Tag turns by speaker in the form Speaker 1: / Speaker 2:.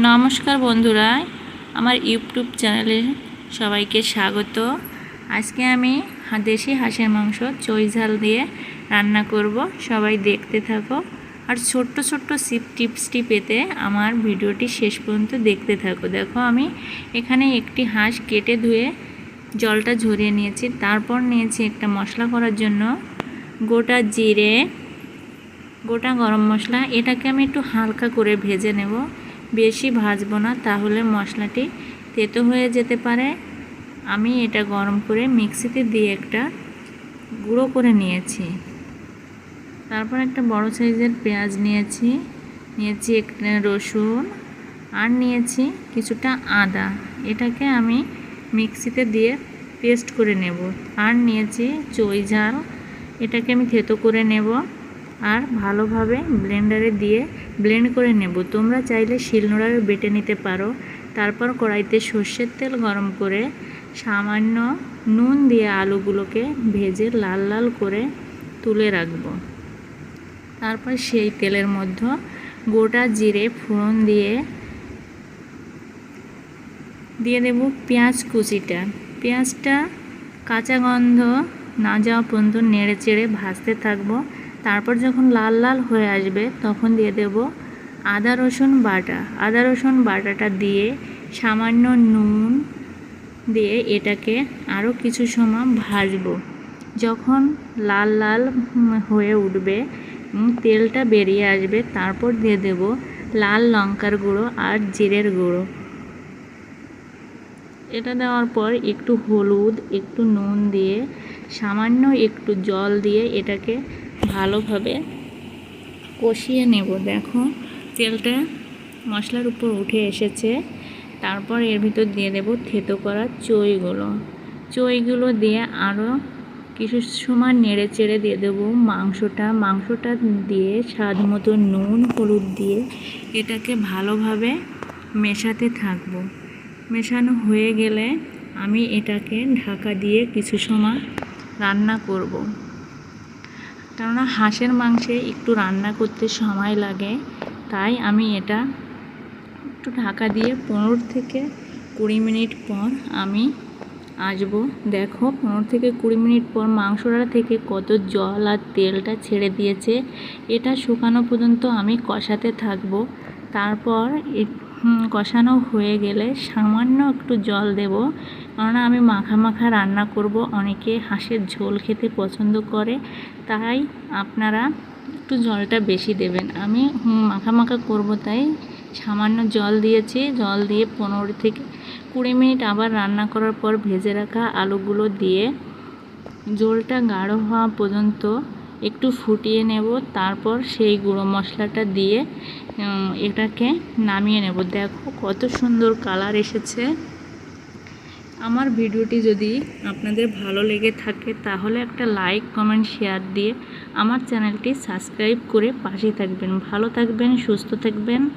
Speaker 1: নমস্কার বন্ধুরা, আমার ইউটিউব চ্যানেলে সবাইকে স্বাগত। আজকে আমি দেশি হাঁসের মাংস, চই ঝাল দিয়ে রান্না করব। সবাই দেখতে থাকো। আর ছোট্ট ছোট্ট সিপ টিপসটি পেতে আমার ভিডিওটি শেষ পর্যন্ত দেখতে থাকো। দেখো, আমি এখানে একটি হাঁস কেটে ধুয়ে জলটা ঝরিয়ে নিয়েছি। তারপর নিয়েছি একটা মশলা করার জন্য গোটা জিরে, গোটা গরম মশলা। এটাকে আমি একটু হালকা করে ভেজে নেব। বেশি ভাজবো না, তাহলে মশলাটি তেতো হয়ে যেতে পারে। আমি এটা গরম করে মিক্সিতে দিয়ে একটা গুঁড়ো করে নিয়েছি। তারপর একটা বড় সাইজের পেঁয়াজ নিয়েছি নিয়েছি একটা রসুন, আর নিয়েছি কিছুটা আদা। এটাকে আমি মিক্সিতে দিয়ে পেস্ট করে নেব। আর নিয়েছি চই ঝাল, এটাকে আমি থেতো করে নেব। আর ভালোভাবে ব্লেন্ডারে দিয়ে ব্লেন্ড করে নেব। তোমরা চাইলে শিলনোড়ায় বেটে নিতে পারো। তারপর কড়াইতে সর্ষের তেল গরম করে সামান্য নুন দিয়ে আলুগুলোকে ভেজে লাল লাল করে তুলে রাখব। তারপর সেই তেলের মধ্যে গোটা জিরে ফোড়ন দিয়ে দিয়ে দেব পেঁয়াজ কুচিটা। পেঁয়াজটা কাঁচা গন্ধ না যাওয়া পর্যন্ত নেড়ে চেড়ে ভাজতে থাকব। তারপর যখন লাল লাল হয়ে আসবে, তখন দিয়ে দেব আদা রসুন বাটা। আদা রসুন বাটাটা দিয়ে সামান্য নুন দিয়ে এটাকে আরও কিছু সময় ভাজবো। যখন লাল লাল হয়ে উঠবে তেলটা বেরিয়ে আসবে, তারপর দিয়ে দেব লাল লঙ্কার গুঁড়ো আর জিরের গুঁড়ো। এটা দেওয়ার পর একটু হলুদ, একটু নুন দিয়ে সামান্য একটু জল দিয়ে এটাকে ভালোভাবে কষিয়ে নেব। দেখো, তেলটা মশলার উপর উঠে এসেছে। তারপর এর ভিতর দিয়ে দেব থেতো করা চইগুলো। চইগুলো দিয়ে আরও কিছু সময় নেড়ে চেড়ে দিয়ে দেবো মাংসটা। মাংসটা দিয়ে স্বাদ মতো নুন, হলুদ দিয়ে এটাকে ভালোভাবে মেশাতে থাকব। মেশানো হয়ে গেলে আমি এটাকে ঢাকা দিয়ে কিছু সময় রান্না করব। কেননা হাঁসের মাংসে একটু রান্না করতে সময় লাগে, তাই আমি এটা একটু ঢাকা দিয়ে পনেরো থেকে কুড়ি মিনিট পর আমি আসব। দেখো, পনেরো থেকে কুড়ি মিনিট পর মাংসটা থেকে কত জল আর তেলটা ছেড়ে দিয়েছে। এটা শুকানো পর্যন্ত আমি কষাতে থাকব। তারপর কষানো হয়ে গেলে সামান্য একটু জল দেব। কেননা আমি মাখা মাখা রান্না করব, অনেকে হাঁসের ঝোল খেতে পছন্দ করে, তাই আপনারা একটু জলটা বেশি দেবেন। আমি মাখা মাখা করব, তাই সামান্য জল দিয়েছি। জল দিয়ে পনেরো থেকে কুড়ি মিনিট আবার রান্না করার পর ভেজে রাখা আলুগুলো দিয়ে জলটা গাঢ় হওয়া পর্যন্ত একটু ফুটিয়ে নেব, তারপর সেই গুঁড়ো মশলাটা দিয়ে এটাকে নামিয়ে নেব। দেখো কত সুন্দর কালার এসেছে। আমার ভিডিওটি যদি আপনাদের ভালো লেগে থাকে, তাহলে একটা লাইক, কমেন্ট, শেয়ার দিয়ে আমার চ্যানেলটি সাবস্ক্রাইব করে পাশে থাকবেন। ভালো থাকবেন, সুস্থ থাকবেন।